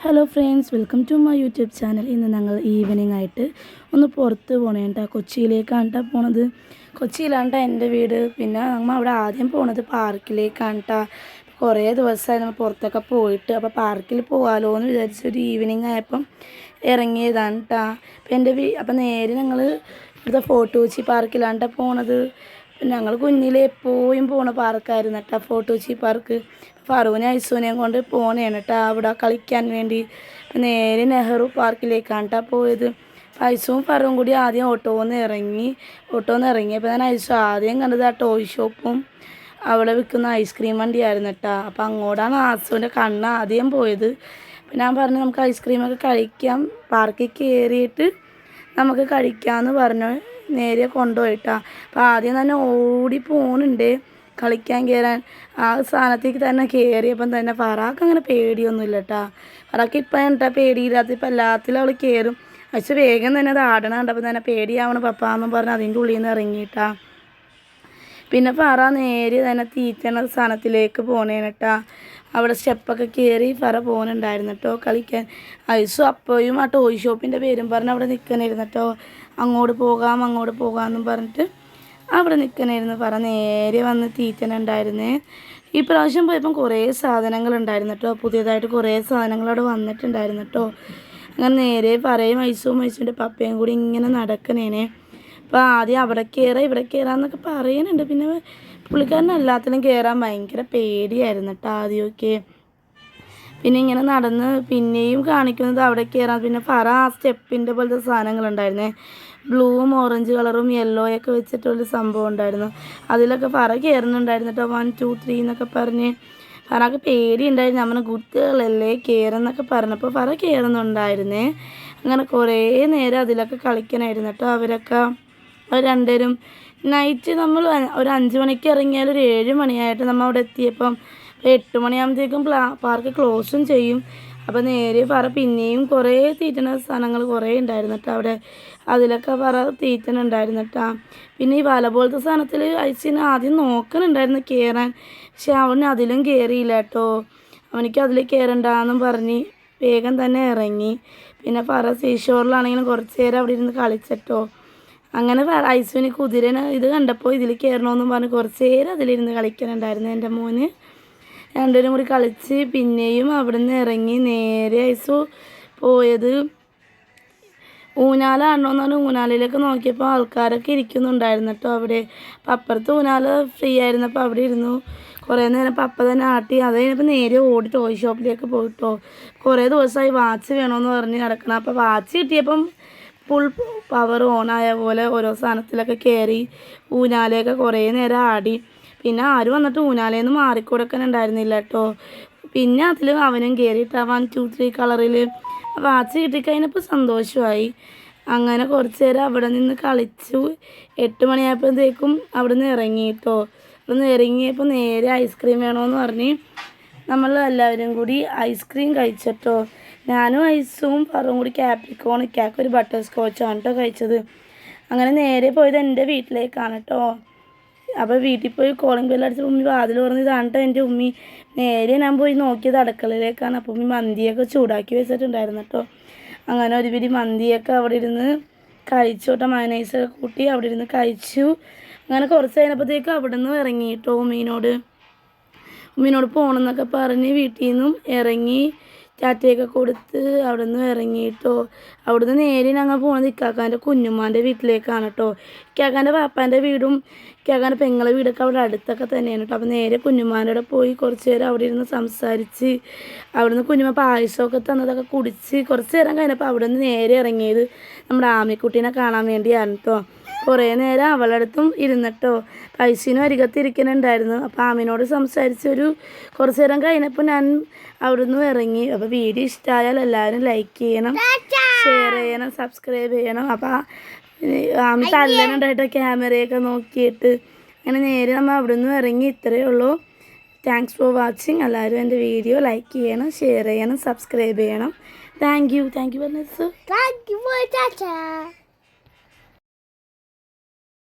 Hello friends welcome to my YouTube channel ഇന്ന് ഞങ്ങൾ evening ആയിട്ട് ഒന്ന് പുറത്ത് പോകണേ കേട്ടോ കൊച്ചിയിലേക്കാണ് കേട്ടോ പോണത്. കൊച്ചിയിലാണ് എന്റെ വീട്. പിന്നെ നമ്മൾ അവിടെ ആദ്യം പോണത് പാർക്കിലേക്കാണ് കേട്ടോ കുറേ ദിവസമായി നമ്മൾ പുറത്തൊക്കെ പോയിട്ട് അപ്പോൾ പാർക്കിൽ പോകാമല്ലോ എന്ന് വിചാരിച്ച് ഒരു ഈവനിങ് ആയപ്പം ഇറങ്ങിയതാണ് കേട്ടോ അപ്പോൾ എന്റെ വീ അപ്പം നേരെ ഞങ്ങൾ ഇവിടുത്തെ ഫോർട്ട് കൊച്ചി പാർക്കിലാണ് കേട്ടോ പോണത്. ഞങ്ങൾ കുഞ്ഞിലെ എപ്പോഴും പോണ പാർക്കായിരുന്നു കേട്ടോ ഫോട്ടോച്ചി പാർക്ക് ഫറൂനെ ഐസൂനെയും കൊണ്ട് പോണേണ് കേട്ടോ അവിടെ കളിക്കാൻ വേണ്ടി. നേരെ നെഹ്റു പാർക്കിലേക്കാണ് കേട്ടോ പോയത്. ഐസും ഫറും കൂടി ആദ്യം ഓട്ടോന്ന് ഇറങ്ങി ഓട്ടോന്ന് ഇറങ്ങിയപ്പോൾ ഞാൻ ഐസു ആദ്യം കണ്ടത് ആ ടോയ് ഷോപ്പും അവിടെ വിൽക്കുന്ന ഐസ്ക്രീം വണ്ടിയായിരുന്നു കേട്ടോ. അപ്പോൾ അങ്ങോട്ടാണ് ആസുവിന്റെ കണ്ണ് ആദ്യം പോയത്. പിന്നെ ഞാൻ പറഞ്ഞു നമുക്ക് ഐസ്ക്രീമൊക്കെ കഴിക്കാം പാർക്കിൽ കയറിയിട്ട് നമുക്ക് കഴിക്കാമെന്ന് പറഞ്ഞു. നേരെ കൊണ്ടുപോയിട്ടാ. അപ്പോൾ ആദ്യം തന്നെ ഓടി പോകുന്നുണ്ട് കളിക്കാൻ കയറാൻ ആ സ്ഥാനത്തേക്ക് തന്നെ കയറിയപ്പം തന്നെ ഫറാക്ക് അങ്ങനെ പേടിയൊന്നുമില്ല കേട്ടാ ഫറാക്ക് ഇപ്പം എന്താ പേടിയില്ലാത്ത ഇപ്പം എല്ലാത്തിലും അവൾ കയറും പക്ഷെ വേഗം തന്നെ അത് ആടണം കണ്ടപ്പോൾ തന്നെ പേടിയാവണം പപ്പാന്നും പറഞ്ഞ് അതിന്റെ ഉള്ളിൽ നിന്ന് ഇറങ്ങിയിട്ടാ. പിന്നെ ഫറ നേരെ തന്നെ തീറ്റണ സ്ഥാനത്തിലേക്ക് പോണേനട്ടാ. അവിടെ സ്റ്റെപ്പൊക്കെ കയറി ഫറ പോകുന്നുണ്ടായിരുന്നു കേട്ടോ കളിക്കാൻ. ഐസും അപ്പോഴും ആ ടോയ് ഷോപ്പിന്റെ പേരും പറഞ്ഞ് അവിടെ നിൽക്കണമായിരുന്നു കേട്ടോ അങ്ങോട്ട് പോകാം അങ്ങോട്ട് പോകാമെന്നും പറഞ്ഞിട്ട് അവിടെ നിൽക്കണമായിരുന്നു പറ നേരെ വന്ന് തീറ്റനുണ്ടായിരുന്നേ ഈ പ്രാവശ്യം പോയപ്പം കുറേ സാധനങ്ങൾ ഉണ്ടായിരുന്നു കേട്ടോ. പുതിയതായിട്ട് കുറേ സാധനങ്ങൾ അവിടെ വന്നിട്ടുണ്ടായിരുന്നു കേട്ടോ. അങ്ങനെ നേരെ പറയും മൈസൂർ മൈസൂരിന്റെ പപ്പയും കൂടി ഇങ്ങനെ നടക്കണേനെ. അപ്പോൾ ആദ്യം അവിടെ കയറാം ഇവിടെ കയറാമെന്നൊക്കെ പറയുന്നുണ്ട് പിന്നെ പുള്ളിക്കാരനെല്ലാത്തിനും കയറാൻ ഭയങ്കര പേടിയായിരുന്നു കേട്ടോ ആദ്യമൊക്കെ. പിന്നെ ഇങ്ങനെ നടന്ന് പിന്നെയും കാണിക്കുന്നത് അവിടെ കയറാൻ പിന്നെ പറ ആ സ്റ്റെപ്പിന്റെ പോലത്തെ സാധനങ്ങളുണ്ടായിരുന്നേ. ബ്ലൂവും ഓറഞ്ച് കളറും യെല്ലോയൊക്കെ വെച്ചിട്ടുള്ള സംഭവം ഉണ്ടായിരുന്നു. അതിലൊക്കെ പറ കയറുന്നുണ്ടായിരുന്നു കേട്ടോ. വൺ ടു ത്രീ എന്നൊക്കെ പറഞ്ഞ്. ഫറക്ക് പേടിയുണ്ടായിരുന്നു. നമ്മുടെ കുട്ടികളല്ലേ കയറുന്നൊക്കെ പറഞ്ഞപ്പോൾ ഫറ കയറുന്നുണ്ടായിരുന്നേ അങ്ങനെ കുറേ നേരം അതിലൊക്കെ കളിക്കണമായിരുന്നു കേട്ടോ അവരൊക്കെ. അവർ രണ്ടുപേരും നൈറ്റ് നമ്മൾ ഒരു അഞ്ച് മണിക്ക് ഇറങ്ങിയാൽ ഒരു ഏഴ് മണിയായിട്ട് നമ്മൾ അവിടെ എത്തിയപ്പം എട്ട് മണിയാകുമ്പോഴത്തേക്കും പാർക്ക് ക്ലോസും ചെയ്യും. അപ്പോൾ നേരെ പറ പിന്നെയും കുറേ തീറ്റണ സ്ഥലങ്ങൾ കുറേ ഉണ്ടായിരുന്നു കേട്ടോ അവിടെ. അതിലൊക്കെ പറ തീറ്റനുണ്ടായിരുന്നു കേട്ടോ പിന്നെ ഈ വല പോലത്തെ സാധനത്തിൽ അയച്ചിന് ആദ്യം നോക്കണുണ്ടായിരുന്നു കയറാൻ പക്ഷെ അവന് അതിലും കയറിയില്ല കേട്ടോ അവനിക്ക് അതിൽ കയറണ്ടെന്നും പറഞ്ഞ് വേഗം തന്നെ ഇറങ്ങി പിന്നെ പറ സീഷോറിലാണെങ്കിലും കുറച്ച് നേരം അവിടെ ഇരുന്ന് കളിച്ചിട്ടോ. അങ്ങനെ ഐസുവിന് കുതിരനെ ഇത് കണ്ടപ്പോൾ ഇതിൽ കയറണമെന്നും പറഞ്ഞ് കുറച്ച് നേരം അതിലിരുന്ന് കളിക്കാനുണ്ടായിരുന്നു എന്റെ മോന്. രണ്ടുപേരും കൂടി കളിച്ച് പിന്നെയും അവിടെ നിന്ന് ഇറങ്ങി നേരെ ഐസു പോയത്. ഊഞ്ഞാലാണോന്ന് പറഞ്ഞാൽ ഊഞ്ഞാലിലേക്ക് നോക്കിയപ്പോൾ ആൾക്കാരൊക്കെ ഇരിക്കുന്നുണ്ടായിരുന്നു കേട്ടോ അവിടെ. അപ്പം അപ്പുറത്ത് ഊനാല ഫ്രീ ആയിരുന്നപ്പോൾ അവിടെ ഇരുന്നു. കുറേ നേരം പപ്പ തന്നെ ആട്ടി. അത് കഴിഞ്ഞപ്പോൾ നേരെ ഓടി ടോയ് ഷോപ്പിലേക്ക് പോയിട്ടോ. കുറേ ദിവസമായി വാച്ച് വേണമെന്ന് പറഞ്ഞ് നടക്കണം. അപ്പോൾ വാച്ച് കിട്ടിയപ്പം ഫുൾ പവർ ഓൺ ആയ പോലെ ഓരോ സാധനത്തിലൊക്കെ കയറി ഊനാലയൊക്കെ കുറേ നേരം ആടി. പിന്നെ ആരും വന്നിട്ട് ഊനാലേന്ന് മാറിക്കൊടുക്കാൻ ഉണ്ടായിരുന്നില്ല കേട്ടോ. പിന്നെ അതിൽ അവനും കയറിയിട്ട് വൺ ടു ത്രീ കളറിൽ വാച്ച് കിട്ടിക്കഴിഞ്ഞപ്പോൾ സന്തോഷമായി. അങ്ങനെ കുറച്ച് നേരം അവിടെ നിന്ന് കളിച്ചു. എട്ട് മണിയായപ്പോഴത്തേക്കും അവിടെ നിന്ന് ഇറങ്ങി കേട്ടോ. അവിടെ നിന്ന് ഇറങ്ങിയപ്പോൾ നേരെ ഐസ്ക്രീം വേണമെന്ന് പറഞ്ഞ് നമ്മൾ എല്ലാവരും കൂടി ഐസ്ക്രീം കഴിച്ചിട്ടോ. ഞാനും ഐസും പറവും കൂടി ക്യാപ്രിക്കോൺ ഒരു ബട്ടർ സ്കോച്ചാണ് കേട്ടോ കഴിച്ചത്. അങ്ങനെ നേരെ പോയത് എന്റെ വീട്ടിലേക്കാണ് കേട്ടോ അപ്പോൾ വീട്ടിൽ പോയി കോളിംഗ് ബെൽ അടിച്ച ഉമ്മി വാതിൽ പറഞ്ഞ് ഇതാണ് എന്റെ ഉമ്മി. നേരെ ഞാൻ പോയി നോക്കിയത് അടുക്കളയിലേക്കാണ്. അപ്പോൾ ഉമ്മി മന്തിയൊക്കെ ചൂടാക്കി വെച്ചിട്ടുണ്ടായിരുന്നു കേട്ടോ അങ്ങനെ ഒരു പിടി മന്തിയൊക്കെ അവിടെ ഇരുന്ന് കഴിച്ചു കേട്ടോ മയനൈസൊക്കെ കൂട്ടി അവിടെ ഇരുന്ന് കഴിച്ചു. അങ്ങനെ കുറച്ച് കഴിഞ്ഞപ്പോഴത്തേക്കും അവിടെ നിന്ന് ഇറങ്ങി കേട്ടോ ഉമ്മീനോട്. ഉമ്മീനോട് പോകണമെന്നൊക്കെ പറഞ്ഞ് വീട്ടിൽ നിന്നും ഇറങ്ങി. ടാറ്റയൊക്കെ കൊടുത്ത് അവിടെ നിന്ന് ഇറങ്ങിയിട്ടോ അവിടെ നിന്ന് നേരെ ഞങ്ങൾ പോണത് ഇക്കാക്കാന്റെ കുഞ്ഞുമ്മാന്റെ വീട്ടിലേക്കാണ് കേട്ടോ ഇക്കാക്കാന്റെ പാപ്പാന്റെ വീടും ഇക്കാക്കാന്റെ പെങ്ങളെ വീടൊക്കെ അവിടെ അടുത്തൊക്കെ തന്നെയാണ് കേട്ടോ അപ്പോൾ നേരെ കുഞ്ഞുമ്മാന്റെ പോയി കുറച്ച് നേരം അവിടെ ഇരുന്ന് സംസാരിച്ച് അവിടെ നിന്ന് കുഞ്ഞുമ്മ പായസമൊക്കെ തന്നതൊക്കെ കുടിച്ച് കുറച്ച് നേരം കഴിഞ്ഞപ്പോൾ അവിടെ നിന്ന് നേരെ ഇറങ്ങിയത് നമ്മുടെ ആമിക്കുട്ടീനെ കാണാൻ വേണ്ടിയാണ് കേട്ടോ കുറേ നേരം അവളുടെ അടുത്തും ഇരുന്നിട്ടോ. പൈസീനും അരികത്തിരിക്കണുണ്ടായിരുന്നു അപ്പോൾ ആമിനോട് സംസാരിച്ച് ഒരു കുറച്ച് നേരം കഴിഞ്ഞപ്പോൾ ഞാൻ അവിടുന്ന് ഇറങ്ങി. അപ്പോൾ വീഡിയോ ഇഷ്ടമായാൽ എല്ലാവരും ലൈക്ക് ചെയ്യണം ഷെയർ ചെയ്യണം സബ്സ്ക്രൈബ് ചെയ്യണം. അപ്പോൾ ആമി തല്ലനുണ്ടായിട്ട് ക്യാമറയൊക്കെ നോക്കിയിട്ട്. അങ്ങനെ നേരെ നമ്മൾ അവിടുന്ന് ഇറങ്ങി. ഇത്രയേ ഉള്ളൂ. താങ്ക്സ് ഫോർ വാച്ചിങ് എല്ലാവരും എന്റെ വീഡിയോ ലൈക്ക് ചെയ്യണം ഷെയർ ചെയ്യണം സബ്സ്ക്രൈബ് ചെയ്യണം. താങ്ക് യു താങ്ക് യു പറഞ്ഞത് താങ്ക് യു.